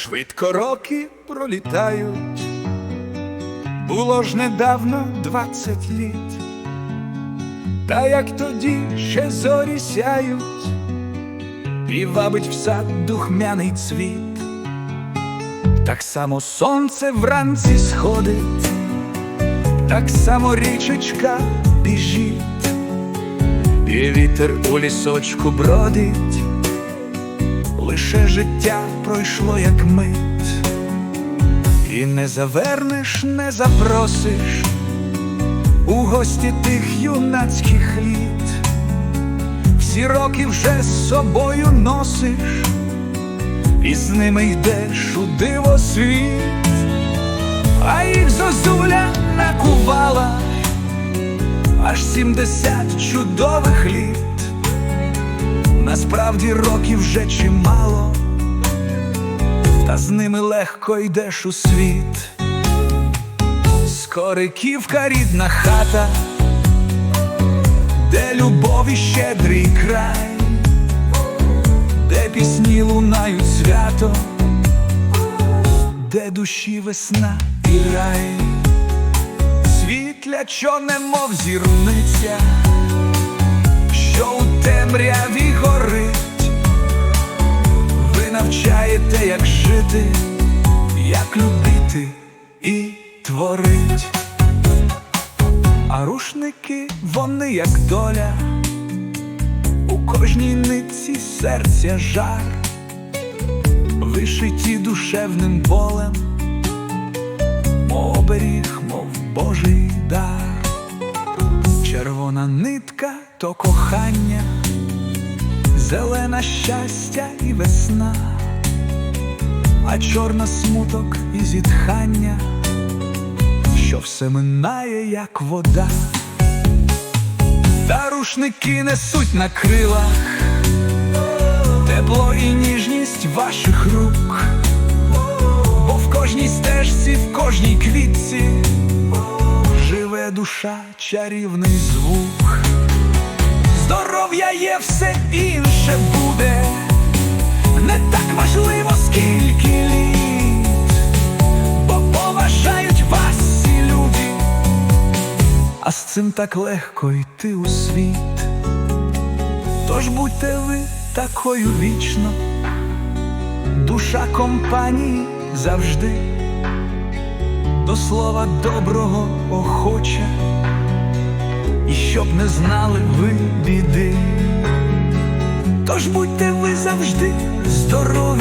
Швидко роки пролітають, було ж недавно двадцять літ, та як тоді ще зорі сяють, і вабить в сад духмяний цвіт, так само сонце вранці сходить, так само річечка біжить, і вітер у лісочку бродить лише життя пройшло як мить, і не завернеш, не запросиш у гості тих юнацьких літ, всі роки вже з собою носиш, і з ними йдеш у диво світ, а їх зозуля накувала аж сімдесят чудових літ. Насправді років вже чимало, та з ними легко йдеш у світ. Скориківка рідна хата, де любов і щедрий край, де пісні лунають свято, де душі весна і рай, світля, що немов зірниця як як любити і творить. А рушники вони, як доля, у кожній нитці серця жар, вишиті душевним болем, мов оберіг, мов Божий дар. Червона нитка то кохання, зелена щастя і весна, а чорна смуток і зітхання, що все минає, як вода, та рушники несуть на крилах, тепло і ніжність ваших рук, бо в кожній стежці, в кожній квітці живе душа, чарівний звук. Здоров'я є, все інше буде, не так важливо, скільки літ, бо поважають вас всі люди, а з цим так легко йти у світ. Тож будьте ви такою вічно, душа компанії завжди до слова доброго охоче, і щоб не знали ви біди, тож будьте ви завжди здорові,